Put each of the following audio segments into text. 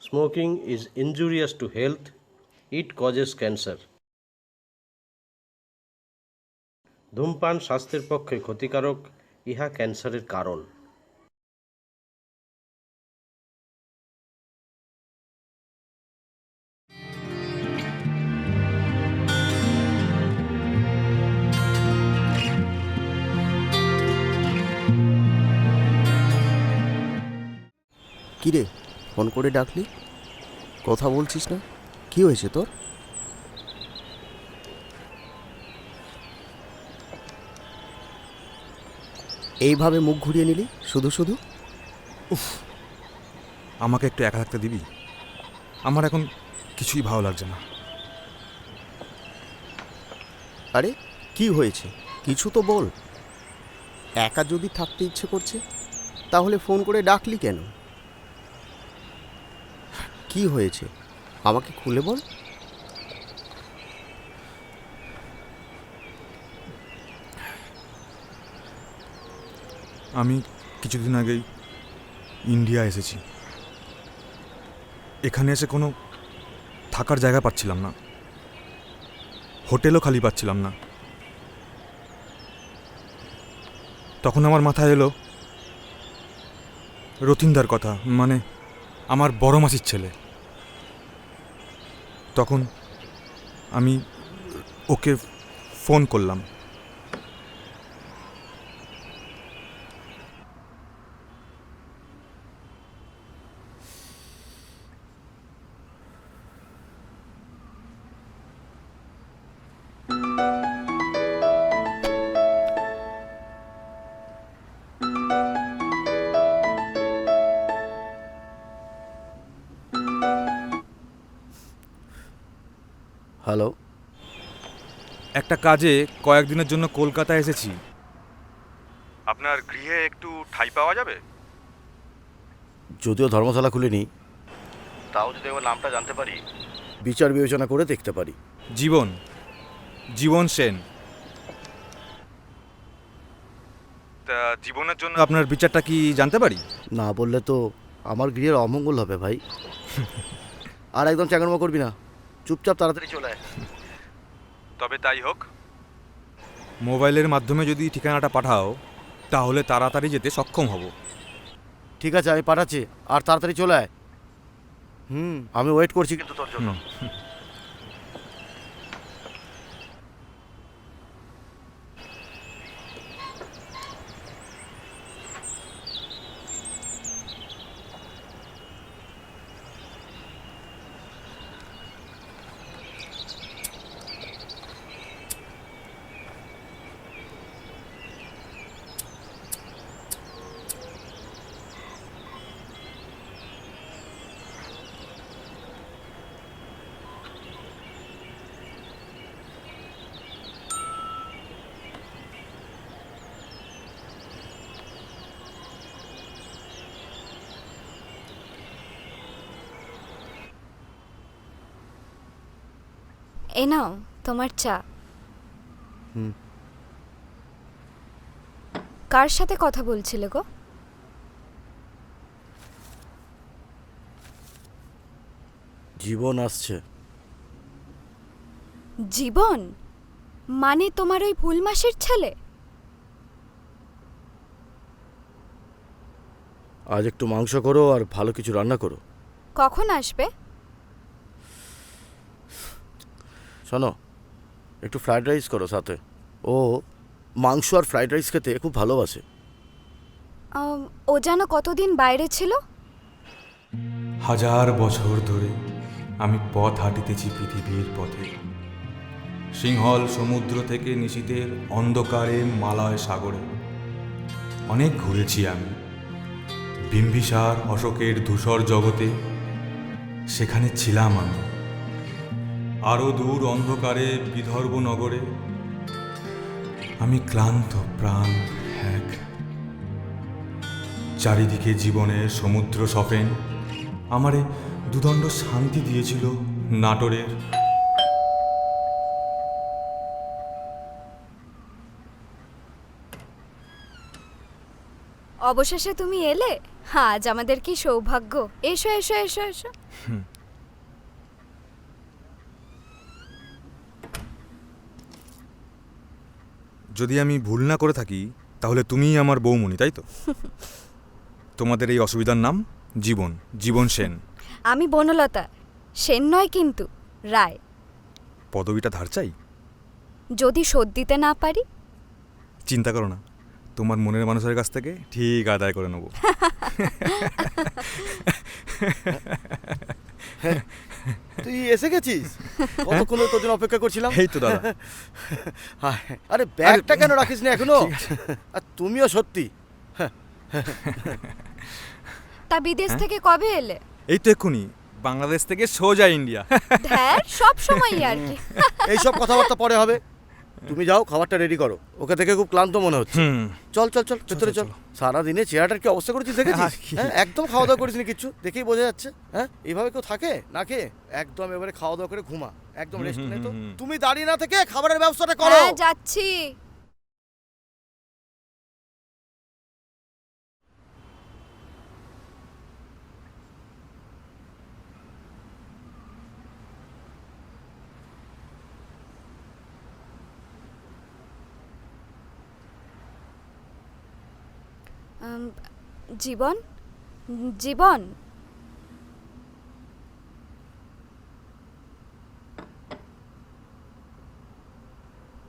Smoking is injurious to health. It causes cancer. ধূমপান স্বাস্থ্যের পক্ষে ক্ষতিকারক ইহা ক্যান্সারের কারণ ফোন করে ডাকলি? কথা বলছিস না? কি হয়েছে তোর? এইভাবে মুখ ঘুরিয়ে নিলি? শুধু শুধু? আমাকে একটু একা থাকতে দিবি? আমার এখন কিছুই ভালো লাগছে না। আরে কি হয়েছে? কিছু তো বল। একা যদি থাকতে ইচ্ছে করছে তাহলে ফোন করে ডাকলি কেন? কি হয়েছে? আমাকে খুলে বল। আমি কিছুদিন আগেই ইন্ডিয়া এসেছি। এখানে এসে কোনো থাকার জায়গা পাচ্ছিলাম না। হোটেলও খালি পাচ্ছিলাম না। তখন আমার মাথায় এলো রতিনদার কথা মানে আমার বড় মাসির ছেলে। তখন আমি ওকে ফোন করলাম। একটা কাজে কয়েকদিনের জন্য কলকাতা এসেছি। আপনার গৃহে একটু ঠাই পাওয়া যাবে? যদিও ধর্মশালা খুলিনি তাও যদি আমার নামটা জানতে পারি। বিচার বিবেচনা করে দেখতে পারি। জীবন জীবন সেন। তা জীবনের জন্য আপনার বিচারটা কি জানতে পারি? না বললে তো আমার গৃহের অমঙ্গল হবে ভাই। আর একদম চাকরমা করবি না। চুপচাপ তাড়াতাড়ি চলে আয়। তবে তাই হোক। মোবাইলের মাধ্যমে যদি ঠিকানাটা পাঠাও তাহলে তাড়াতাড়ি যেতে সক্ষম হব। ঠিক আছে আমি পাঠাচ্ছি। আর তাড়াতাড়ি চলে আয়। হুম আমি ওয়েট করছি কিন্তু তোর জন্য। এ নাও তোমার চা। হুম। কার সাথে কথা বলছিলে গো? জীবন আসছে। জীবন? মানে তোমার ওই ভুল মাসির ছেলে? আজ একটু মাংস করো আর ভালো কিছু রান্না করো। কখন আসবে? শোনো একটু ফ্রায়েড রাইস করো সাথে। ও মাংস আর ফ্রায়েড রাইস খেতে খুব ভালোবাসে। ও যেন কতদিন বাইরে ছিল? হাজার বছর ধরে আমি পথ হাঁটিতেছি পৃথিবীর পথে। সিংহল সমুদ্র থেকে নিশীতের অন্ধকারে মালয় সাগরে। অনেক ঘুরেছি আমি। বিম্বিসার অশোকের ধূসর জগতে সেখানে ছিলাম আমি। আরও দূর অন্ধকারে বিদর্ভ নগরে। আমি ক্লান্ত প্রাণ এক চারিদিকে জীবনের সমুদ্র সফেন। আমারে দুদণ্ড শান্তি দিয়েছিল নাটোরের। অবশেষে তুমি এলে? আজ আমাদের কি সৌভাগ্য? এসো এসো এসো এসো। যদি আমি ভুল না করে থাকি তাহলে তুমিই আমার বৌমণি তাই তো? তোমাদের এই অসুবিধার নাম জীবন জীবন সেন। আমি বনলতা সেন নয় কিন্তু রায়। পদবিটা ধার চাই? যদি শোধ দিতে না পারি? চিন্তা করো না তোমার মনের মানুষের কাছ থেকে ঠিক আদায় করে নেব। তুই এসে গেছিস? কতক্ষণ তোর জন্য অপেক্ষা করছিলাম? এই তো দাদা। হায়, আরে ব্যাগটা কেন রাখিস না এখনও আর তুমিও সত্যি। তা বিদেশ থেকে কবে এলে? এই তো এক্ষুনি বাংলাদেশ থেকে সোজা ইন্ডিয়া। সব সময় আর কি। এইসব কথাবার্তা পরে হবে। তুমি যাও খাবারটা রেডি করো। ওকে দেখে খুব ক্লান্ত মনে হচ্ছে। চল চল চল ভেতরে চল সারা সারাদিনে চেহারাটার কি অবস্থা করেছিস দেখেছিস? হ্যাঁ একদম খাওয়া দাওয়া করিস নি কিচ্ছু দেখেই বোঝা যাচ্ছে। হ্যাঁ এইভাবে কেউ থাকে? না খেয়ে? একদম এবারে খাওয়া দাওয়া করে ঘুমা। একদম রেস্ট নেই তো। তুমি দাঁড়িয়ে না থেকে খাবারের ব্যবস্থাটা করো। হ্যাঁ যাচ্ছি। জীবন? জীবন?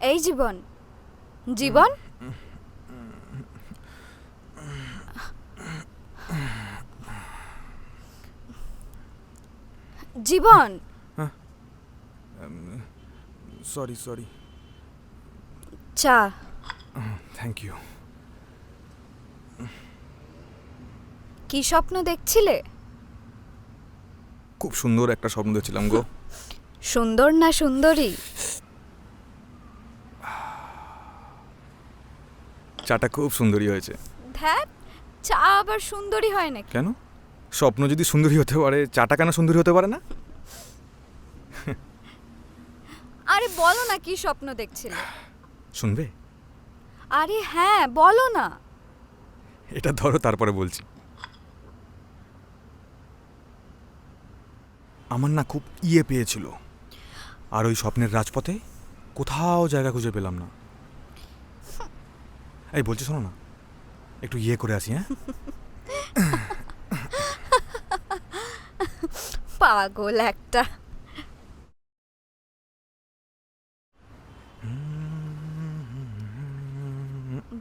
এই জীবন? জীবন? জীবন? সরি সরি চা। থ্যাংক ইউ কি স্বপ্ন দেখছিলে? খুব সুন্দর একটা স্বপ্ন দেখছিলাম গো। সুন্দর না সুন্দরী? চাটা খুব সুন্দরী হয়েছে। ধ্যাত চা আবার সুন্দরী হয় নাকি? কেন? স্বপ্ন যদি সুন্দরী হতে পারে চাটা কেন সুন্দরী হতে পারে না? আরে বলো না কি স্বপ্ন দেখছিলে? শুনবে? আরে হ্যাঁ বলো না। এটা ধরো তারপরে বলছি। আমার না খুব ইয়ে পেয়েছিল। আর ওই স্বপ্নের রাজপথে কোথাও জায়গা খুঁজে পেলাম না। এই বলছি শোনো না। একটু ইয়ে করে আসি হ্যাঁ? পাগল একটা।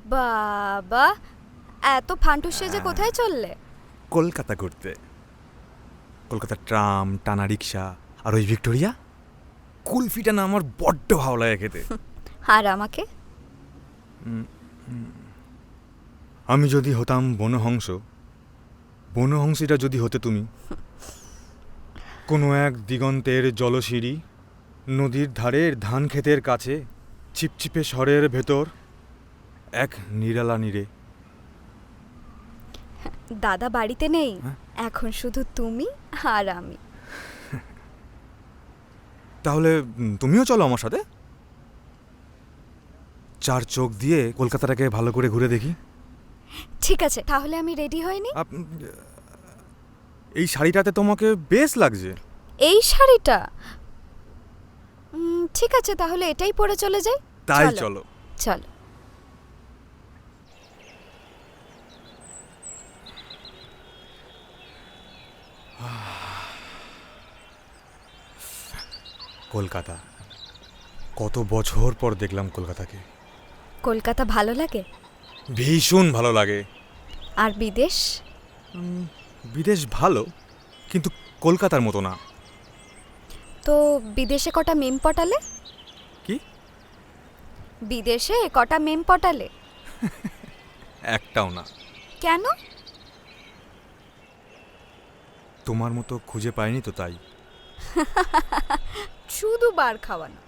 বাবা এত ফান্টু সেজে কোথায় চললে? কলকাতা ঘুরতে। কলকাতার ট্রাম টানা রিক্সা আর ওই ভিক্টোরিয়া? কুলফিটা না আমার বড্ড ভালো লাগে খেতে। আর আমাকে? আমি যদি হতাম বনহংস বনহংসীটা যদি হতে তুমি কোনো এক দিগন্তের জলসিঁড়ি নদীর ধারের ধান ক্ষেতের কাছে ছিপছিপে স্বরের ভেতর এক নিরালা নিরে দাদা বাড়িতে নেই? হ্যাঁ? এখন শুধু তুমি আর আমি। তাহলে তুমিও চলো আমার সাথে? চার চোখ দিয়ে কলকাতাটাকে ভালো করে ঘুরে দেখি। ঠিক আছে তাহলে আমি রেডি হইনি? এই শাড়িটাতে তোমাকে বেশ লাগছে। এই শাড়িটা? ঠিক আছে তাহলে এটাই পরে চলে যাই। তাই চলো। চলো। কলকাতা। কত বছর পর দেখলাম কলকাতাকে। কলকাতা ভালো লাগে? ভীষণ ভালো লাগে। আর বিদেশ? বিদেশ ভালো কিন্তু কলকাতার মতো না। তো বিদেশে কটা মেম পটালে? কি? বিদেশে কটা মেম পটালে? একটাও না। কেন? তোমার মতো খুঁজে পাইনি তো তাই। শুধু বার খাওয়ানো।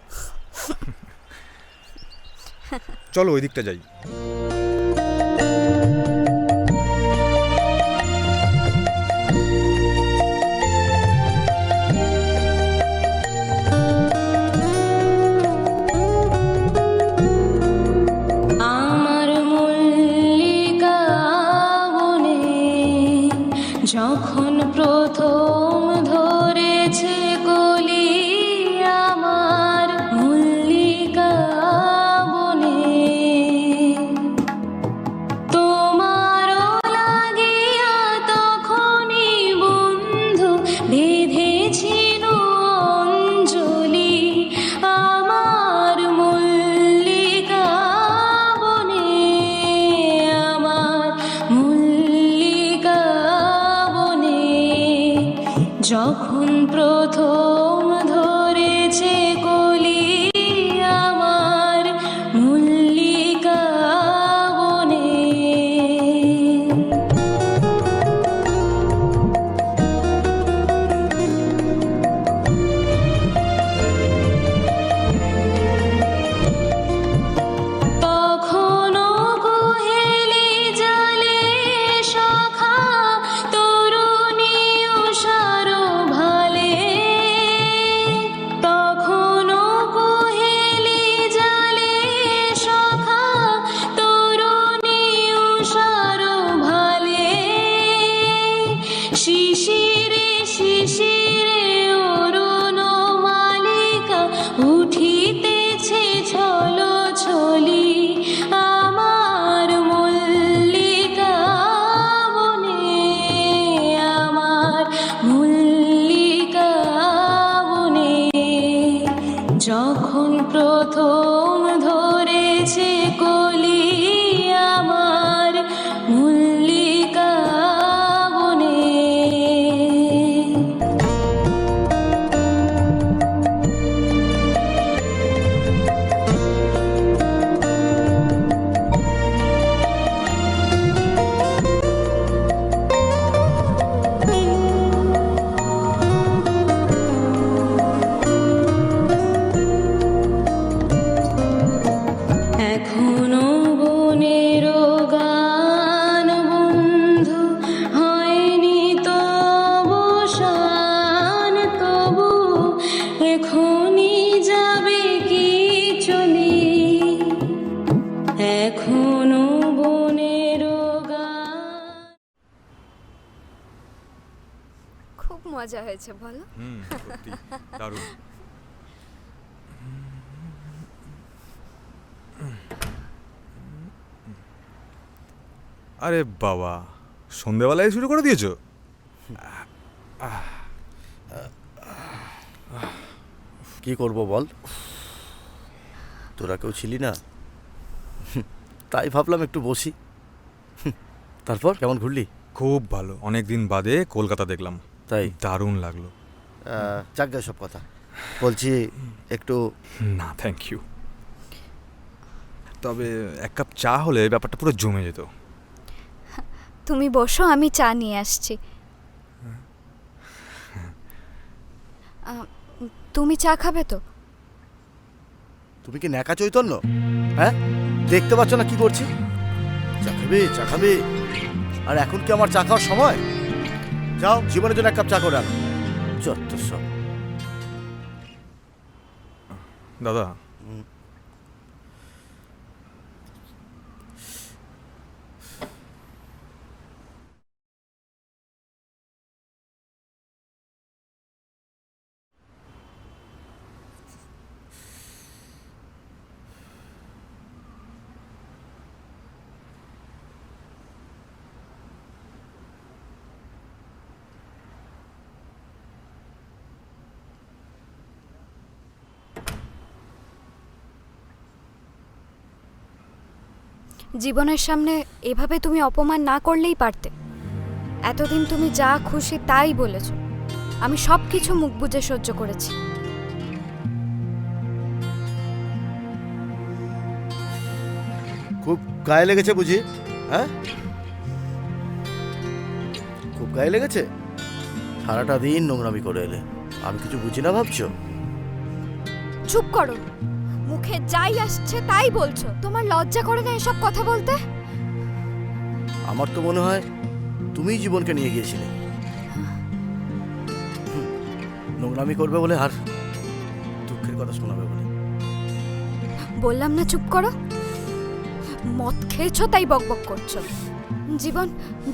চলো ওই দিকটা যাই। হয়েছে বলো। হুম সত্যি দারুণ। আরে বাবা সন্ধেবেলায় শুরু করে দিয়েছ? কি করব বল? তোরা কেউ ছিলি না? তাই ভাবলাম একটু বসি। তারপর কেমন ঘুরলি? খুব ভালো অনেক দিন বাদে কলকাতা দেখলাম। তাই? দারুণ লাগল। যাক গে সব কথা। বলছি একটু না থ্যাংক ইউ তবে এক কাপ চা হলে ব্যাপারটা পুরো জমে যেত। তুমি বসো আমি চা নিয়ে আসছি। তুমি চা খাবে তো? তুমি কি ন্যাকা চৈতন্য? হ্যাঁ? দেখতে পাচ্ছ না কি করছি? চা খাবে চা খাবে। আর এখন কি আমার চা খাওয়ার সময়? যাও জীবনের জন্য এক কাপ চা করে আনো। সব। দাদা জীবনের সামনে এভাবে তুমি অপমান না করলেই পারতে। এতদিন তুমি যা খুশি তাই বলেছ। আমি সব কিছু মুখ বুজে সহ্য করেছি। খুব গায়ে লেগেছে বুঝি? হ্যাঁ? খুব গায়ে লেগেছে? সারাটা দিন নোংরামি করে এলে। আমি কিছু বুঝি না ভাবছ? চুপ করো। মুখে যাই আসছে তাই বলছো? তোমার লজ্জা করে না এসব কথা বলতে? আমার তো মনে হয় তুমিই জীবনকে নিয়ে গিয়েছিলে। নোংরামি করবে বলে আর দুঃখের কথা শোনাবে বলে। বললাম না চুপ করো। মদ খেয়েছো তাই বকবক করছ। জীবন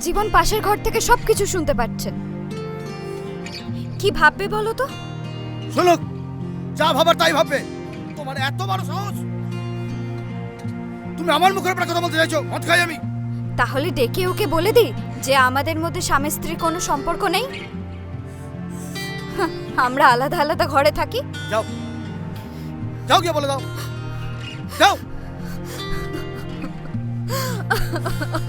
জীবন পাশের ঘর থেকে সব কিছু শুনতে পাচ্ছে। কি ভাববে বলো তো? শোনো যা ভাবার তাই ভাববে। তোমার এত বড় সাহস? তুমি আমার মুখের উপরে কথা বলতে চাইছো মদ খাই আমি। তাহলে ডেকে ওকে বলে দিই যে আমাদের মধ্যে স্বামী স্ত্রীর কোনো সম্পর্ক নেই। আমরা আলাদা আলাদা ঘরে থাকি। যাও। যাও গিয়ে বলে দাও। যাও।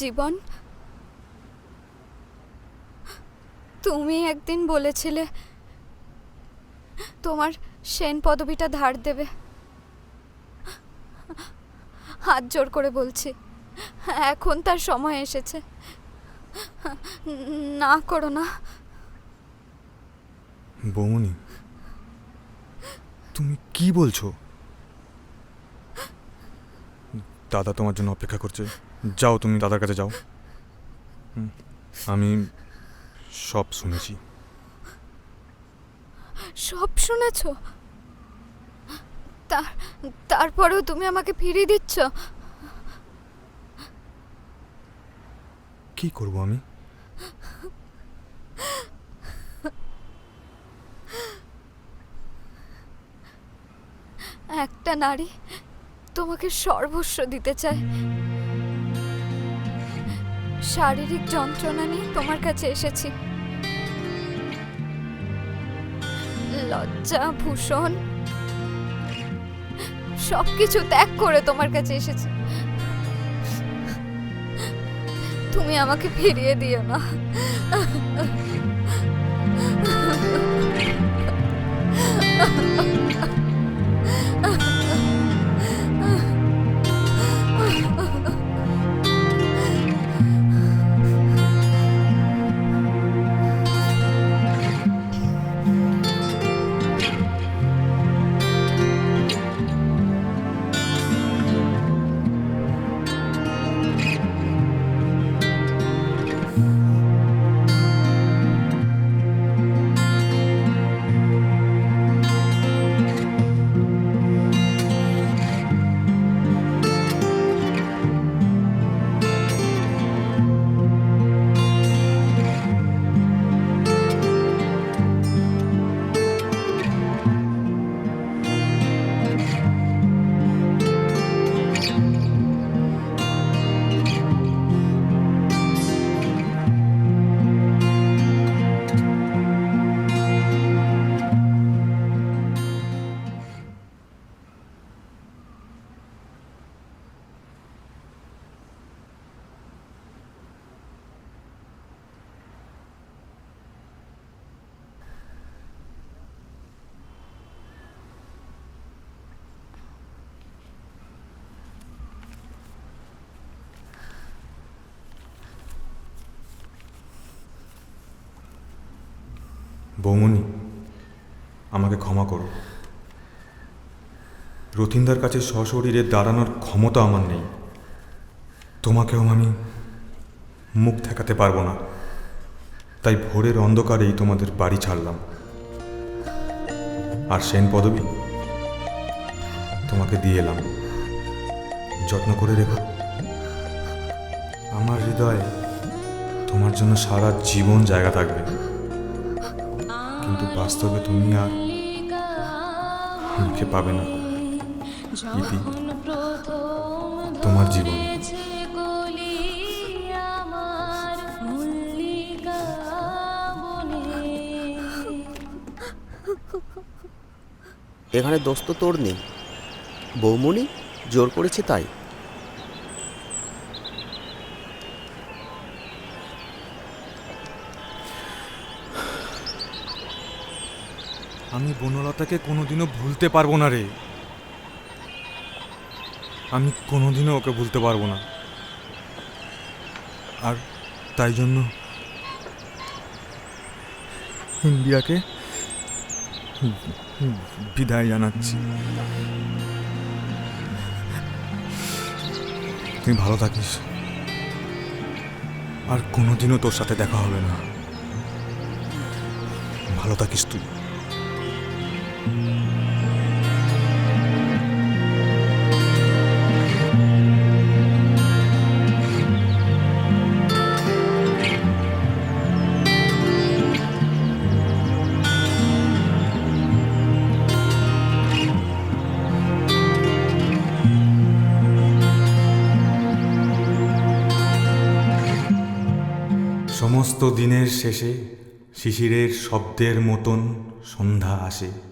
জীবন? তুমি একদিন বলেছিলে তোমার সেন পদবিটা ধার দেবে। হাত জোর করে বলছি, এখন তার সময় এসেছে। না করো না। বৌমনি তুমি কি বলছো? দাদা তোমার জন্য অপেক্ষা করছে। যাও তুমি দাদার কাছে যাও। আমি সব শুনেছি। সব শুনেছ? তার তারপরেও তুমি আমাকে ফিরিয়ে দিচ্ছ? কি করব আমি? একটা নারী তোমাকে সর্বস্ব দিতে চায়। শারীরিক যন্ত্রণা নিয়ে তোমার কাছে এসেছি। লজ্জা, ভূষণ, সবকিছু ত্যাগ করে তোমার কাছে এসেছি। তুমি আমাকে ফিরিয়ে দিও না। বৌমনি আমাকে ক্ষমা করো। রথিনদার কাছে সশরীরে দাঁড়ানোর ক্ষমতা আমার নেই। তোমাকেও আমি মুখ দেখাতে পারব না। তাই ভোরের অন্ধকারেই তোমাদের বাড়ি ছাড়লাম। আর সেন পদবী, তোমাকে দিয়ে এলাম। যত্ন করে রেখো। আমার হৃদয়ে তোমার জন্য সারা জীবন জায়গা থাকবে। কিন্তু বাস্তবে তুমি আর আমাকে পাবে না। ইতি তোমার জীবন। এখানে দোস্ত তোর নেই। বৌমণি জোর করেছে তাই। আমি বনলতাকে কোনোদিনও ভুলতে পারব না রে। আমি কোনোদিনও ওকে ভুলতে পারব না। আর তাই জন্য ইন্ডিয়াকে বিদায় জানাচ্ছি। তুই ভালো থাকিস। আর কোনোদিনও তোর সাথে দেখা হবে না। ভালো থাকিস তুই। সমস্ত দিনের শেষে শিশিরের শব্দের মতন সন্ধ্যা আসে।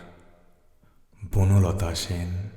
বনলতা সেন।